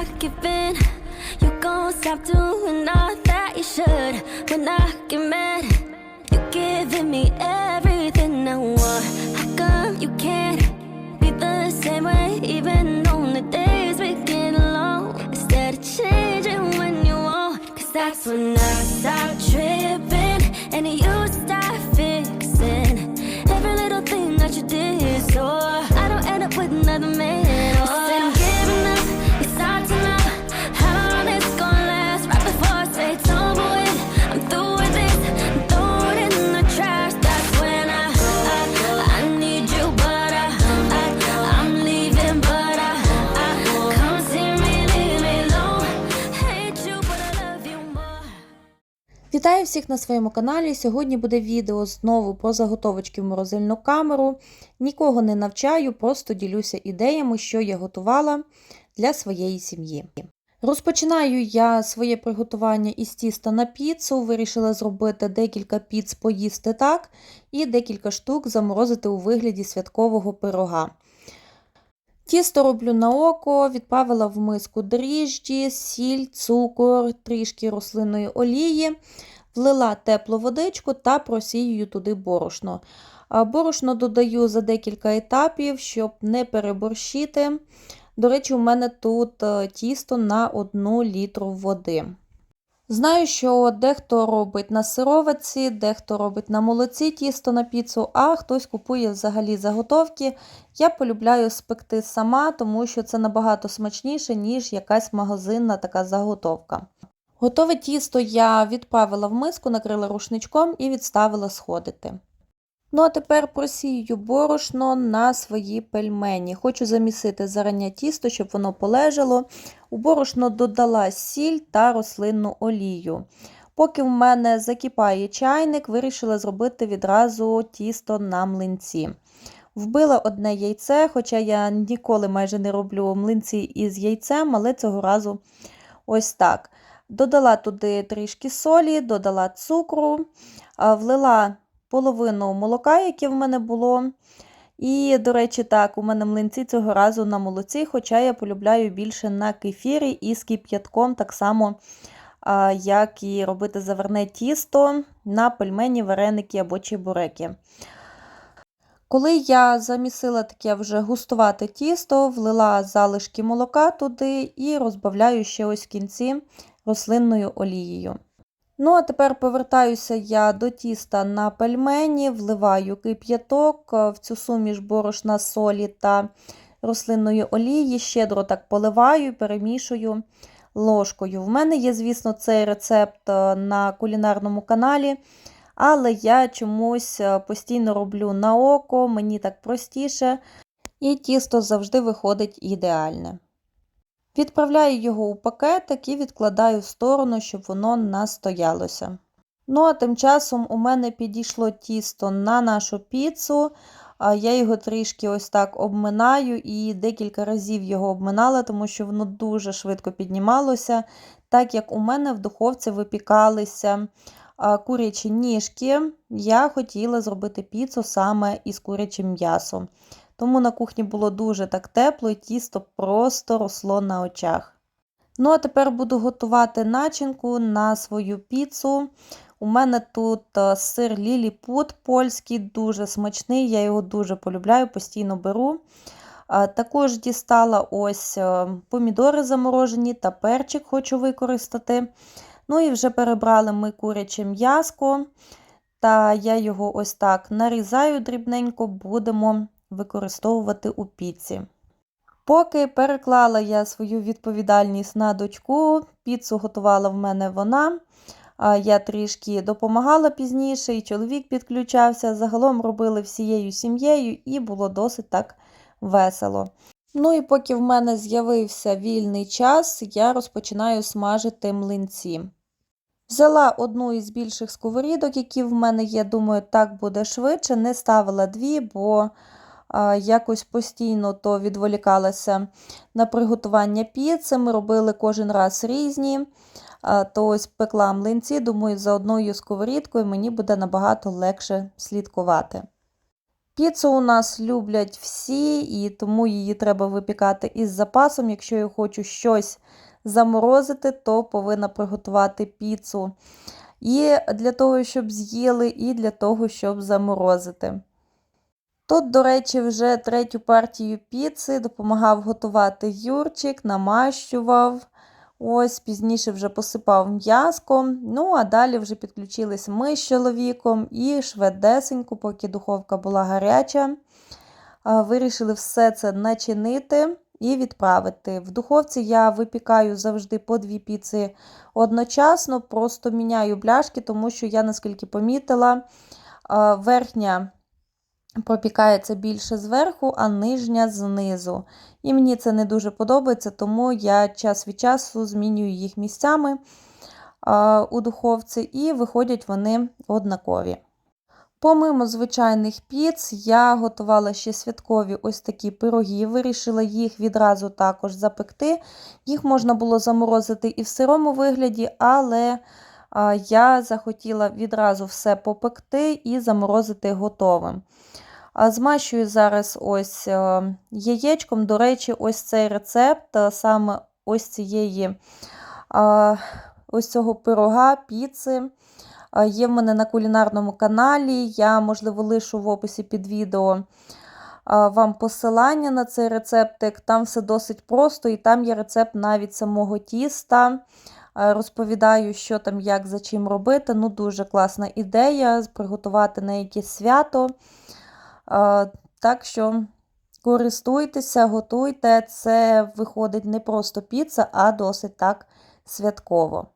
not giving. You gon' stop doing all that you should. When I get mad, you're giving me everything I want. How come you can't be the same way, even on the days we get along? Instead of changing when you want, cause that's when I stop tripping and you start fixing every little thing that you did. So I don't end up with another man. Всіх на своєму каналі. Сьогодні буде відео знову про заготовочки в морозильну камеру. Нікого не навчаю, просто ділюся ідеями, що я готувала для своєї сім'ї. Розпочинаю я своє приготування із тіста на піцу. Вирішила зробити декілька піц поїсти так, і декілька штук заморозити у вигляді святкового пирога. Тісто роблю на око, відправила в миску дріжджі, сіль, цукор, трішки рослинної олії, влила теплу водичку та просіюю туди борошно. Борошно додаю за декілька етапів, щоб не переборщити. До речі, у мене тут е, тісто на 1 літру води. Знаю, що дехто робить на сировиці, дехто робить на молоці тісто на піцу, а хтось купує взагалі заготовки. Я полюбляю спекти сама, тому що це набагато смачніше, ніж якась магазинна така заготовка. Готове тісто я відправила в миску, накрила рушничком і відставила сходити. Ну, а тепер просію борошно на свої пельмені. Хочу замісити зарання тісто, щоб воно полежало. У борошно додала сіль та рослинну олію. Поки в мене закипає чайник, вирішила зробити відразу тісто на млинці. Вбила одне яйце, хоча я ніколи майже не роблю млинці із яйцем, але цього разу ось так. Додала туди трішки солі, додала цукру, влила половину молока, яке в мене було. І, до речі, так, у мене млинці цього разу на молоці, хоча я полюбляю більше на кефірі і з кип'ятком, так само, як і робити заверне тісто на пельмені, вареники або чебуреки. Коли я замісила таке вже густувате тісто, влила залишки молока туди і розбавляю ще ось в кінці рослинною олією. Ну, а тепер повертаюся я до тіста на пельмені, вливаю кип'яток в цю суміш борошна солі та рослинної олії, щедро так поливаю перемішую ложкою. В мене є, звісно, цей рецепт е, на кулінарному каналі, але я чомусь е, постійно роблю на око, мені так простіше, і тісто завжди виходить ідеальне. Відправляю його у пакетик і відкладаю в сторону, щоб воно настоялося. Ну, а тим часом у мене підійшло тісто на нашу піцу. Я його трішки ось так обминаю і декілька разів його обминала, тому що воно дуже швидко піднімалося, так як у мене в духовці випікалися курячі ніжки, я хотіла зробити піцу саме із курячим м'ясом. Тому на кухні було дуже так тепло і тісто просто росло на очах. Ну, а тепер буду готувати начинку на свою піцу. У мене тут е, сир ліліпут польський, дуже смачний, я його дуже полюбляю, постійно беру. Також дістала ось е, помідори заморожені та перчик хочу використати. Ну і вже перебрали ми куряче м'яско, та я його ось так нарізаю дрібненько, будемо використовувати у піці. Поки переклала я свою відповідальність на дочку, піцу готувала в мене вона. Я трішки допомагала пізніше, і чоловік підключався. Загалом робили всією сім'єю, і було досить так весело. Ну і поки в мене з'явився вільний час, я розпочинаю смажити млинці. Взяла одну із більших сковорідок, які в мене є, думаю, так буде швидше. Не ставила дві, бо якось постійно то відволікалася на приготування піци. Ми робили кожен раз різні. То ось пекла млинці, думаю, за одною сковорідкою мені буде набагато легше слідкувати. Піцу у нас люблять всі, і тому її треба випікати із запасом. Якщо я хочу щось заморозити, то повинна приготувати піцу. І для того, щоб з'їли, і для того, щоб заморозити. Тут, до речі, вже третю партію піци допомагав готувати Юрчик, намащував. Ось пізніше вже посипав м'язком. Ну, а далі вже підключились ми з чоловіком і швидесенько, поки духовка була гаряча. Вирішили все це начинити і відправити. В духовці я випікаю завжди по дві піци одночасно, просто міняю бляшки, тому що я, наскільки помітила, верхня пропікається більше зверху, а нижня знизу. І мені це не дуже подобається, тому я час від часу змінюю їх місцями у духовці, і виходять вони однакові. Помимо звичайних піц, я готувала ще святкові ось такі пироги, вирішила їх відразу також запекти. Їх можна було заморозити і в сирому вигляді, але я захотіла відразу все попекти і заморозити готовим. Змащую зараз ось е, яєчком. До речі, ось цей рецепт е, саме ось цієї ось цього пирога, піци. Є в мене на кулінарному каналі. Я, можливо, лишу в описі під відео вам посилання на цей рецептик. Там все досить просто, і там є рецепт навіть самого тіста. Розповідаю, що там, як за чим робити. Ну, Дуже класна ідея приготувати на якесь свято. Так що користуйтеся, готуйте. Це виходить не просто піца, а досить так святково.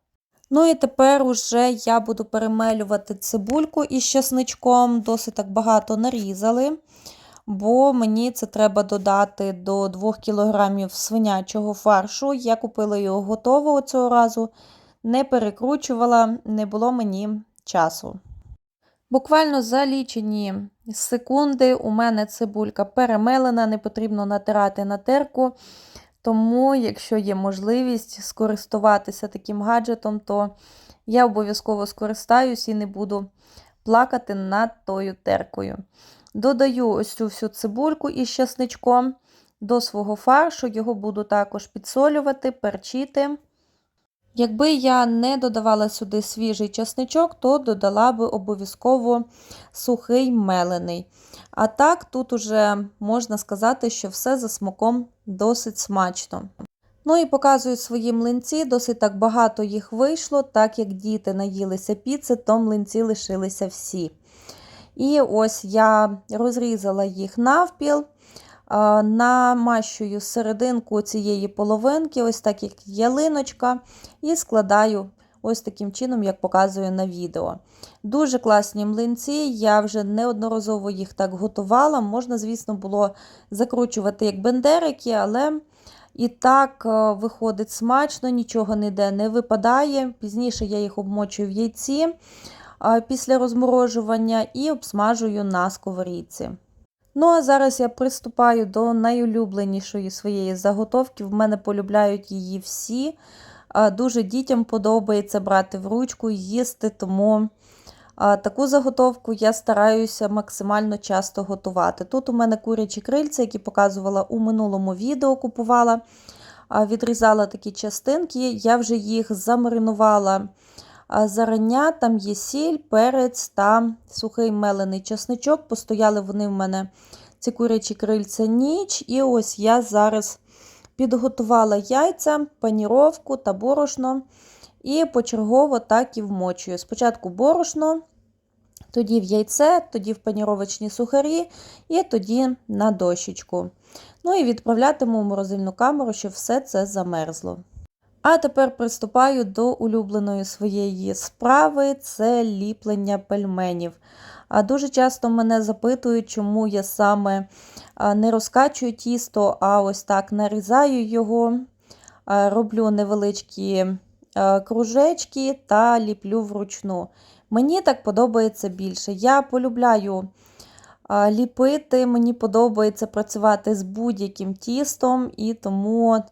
Ну і тепер уже я буду перемелювати цибульку із часничком, досить так багато нарізали, бо мені це треба додати до 2 кг свинячого фаршу. Я купила його готового цього разу, не перекручувала, не було мені часу. Буквально за лічені секунди у мене цибулька перемелена, не потрібно натирати на терку. Тому, якщо є можливість скористуватися таким гаджетом, то я обов'язково скористаюсь і не буду плакати над тою теркою. Додаю ось цю всю цибульку із часничком до свого фаршу, його буду також підсолювати, перчити. Якби я не додавала сюди свіжий часничок, то додала би обов'язково сухий мелений. А так, тут уже можна сказати, що все за смаком досить смачно. Ну і показую свої млинці, досить так багато їх вийшло, так як діти наїлися піци, то млинці лишилися всі. І ось я розрізала їх навпіл, намащую серединку цієї половинки, ось так як ялиночка, і складаю ось таким чином, як показую на відео. Дуже класні млинці, я вже неодноразово їх так готувала. Можна, звісно, було закручувати як бендерики, але і так е, виходить смачно, нічого ніде не випадає. Пізніше я їх обмочую в яйці після розморожування і обсмажую на сковорідці. Ну, а зараз я приступаю до найулюбленішої своєї заготовки. В мене полюбляють її всі. Дуже дітям подобається брати в ручку і їсти, тому таку заготовку я стараюся максимально часто готувати. Тут у мене курячі крильця, які показувала у минулому відео, купувала, відрізала такі частинки, я вже їх замаринувала зарання, там є сіль, перець та сухий мелений чесничок. Постояли вони в мене ці курячі крильця ніч. І ось я зараз підготувала яйця, паніровку та борошно. І почергово так і вмочую. Спочатку борошно, тоді в яйце, тоді в паніровочні сухарі, і тоді на дощечку. Ну і відправлятиму в морозильну камеру, щоб все це замерзло. А тепер приступаю до улюбленої своєї справи це ліплення пельменів. А Дуже часто мене запитують, чому я саме не розкачую тісто, а ось так нарізаю його, роблю невеличкі кружечки та ліплю вручну. Мені так подобається більше. Я полюбляю ліпити, мені подобається працювати з будь-яким тістом, і тому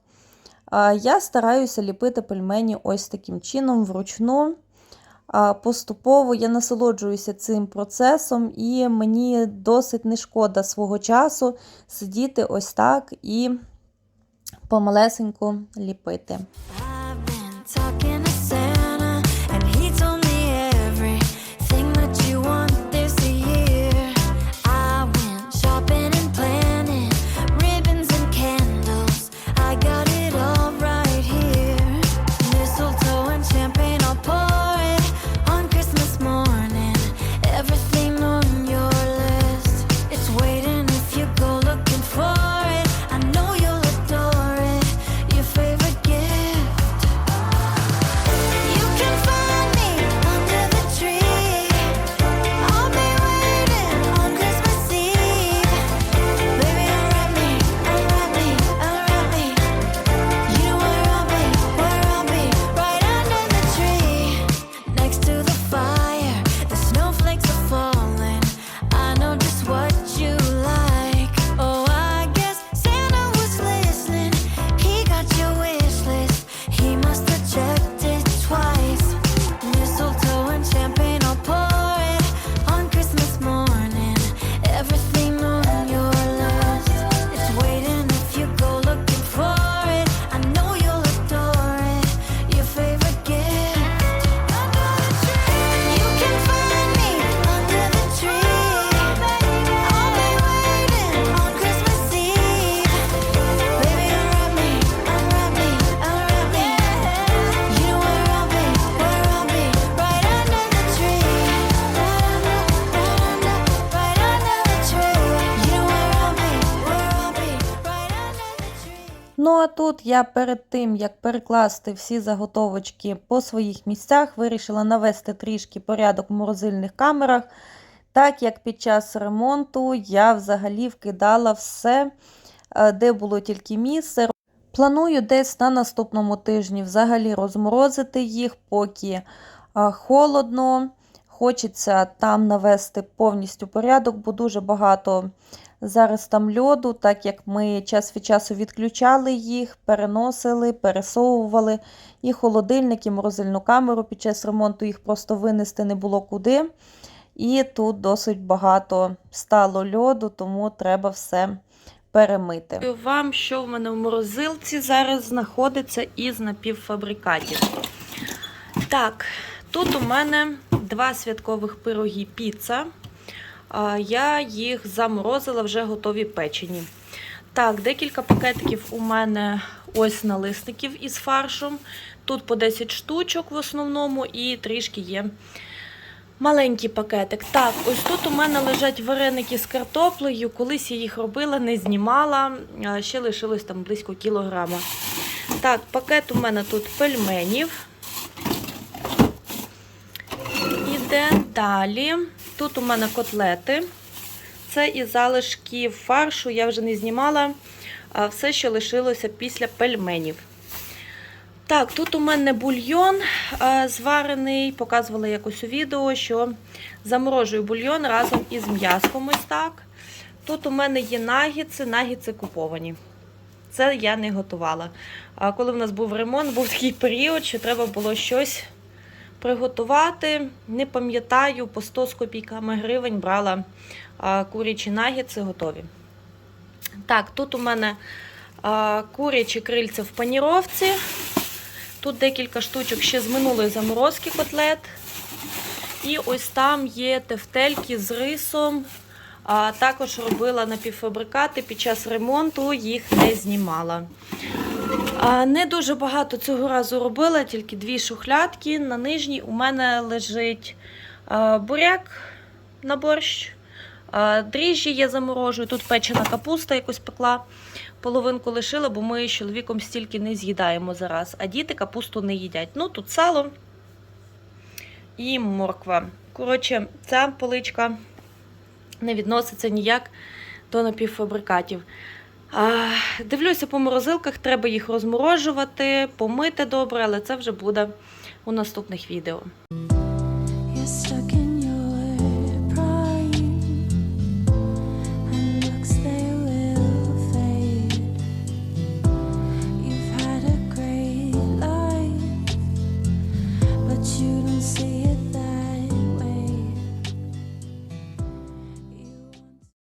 я стараюся ліпити пельмені ось таким чином вручну. поступово я насолоджуюся цим процесом, і мені досить не шкода свого часу сидіти ось так і помалесеньку ліпити. Ну а тут я перед тим, як перекласти всі заготовочки по своїх місцях, вирішила навести трішки порядок в морозильних камерах, так як під час ремонту я взагалі вкидала все, е, де було тільки місце. Планую десь на наступному тижні взагалі розморозити їх, поки е, холодно. Хочеться там навести повністю порядок, бо дуже багато зараз там льоду, так як ми час від часу відключали їх, переносили, пересовували. І холодильник, і морозильну камеру під час ремонту їх просто винести не було куди. І тут досить багато стало льоду, тому треба все перемити. Вам, що в мене в морозилці зараз знаходиться із напівфабрикатів. Так, тут у мене два святкових пироги піца. Я їх заморозила вже готові печені. Так, декілька пакетиків у мене ось налисників із фаршем. Тут по 10 штучок в основному, і трішки є маленький пакетик. Так, ось тут у мене лежать вареники з картоплею. Колись я їх робила, не знімала, ще лишилось там близько кілограма. Так, пакет у мене тут пельменів. Іде далі. Тут у мене котлети. Це із залишків фаршу, я вже не знімала. Все, що лишилося після пельменів. Так, тут у мене бульйон зварений. Показувала якось у відео, що заморожую бульйон разом із м'яском. Ось так. Тут у мене є нагіци, нагіци куповані. Це я не готувала. А коли в нас був ремонт, був такий період, що треба було щось приготувати. Не пам'ятаю, по 100 з копійками гривень брала курячі нагетси готові. Так, тут у мене курячі крильця в паніровці. Тут декілька штучок ще з минулої заморозки котлет. І ось там є тефтельки з рисом. А, також робила напівфабрикати під час ремонту, їх не знімала. Не дуже багато цього разу робила, тільки дві шухлядки. На нижній у мене лежить буряк на борщ. Дріжджі я заморожую. Тут печена капуста якось пекла. Половинку лишила, бо ми з чоловіком стільки не з'їдаємо зараз, а діти капусту не їдять. Ну, тут сало і морква. Коротше, ця поличка не відноситься ніяк до напівфабрикатів. А, Дивлюся по морозилках, треба їх розморожувати, помити добре, але це вже буде у наступних відео.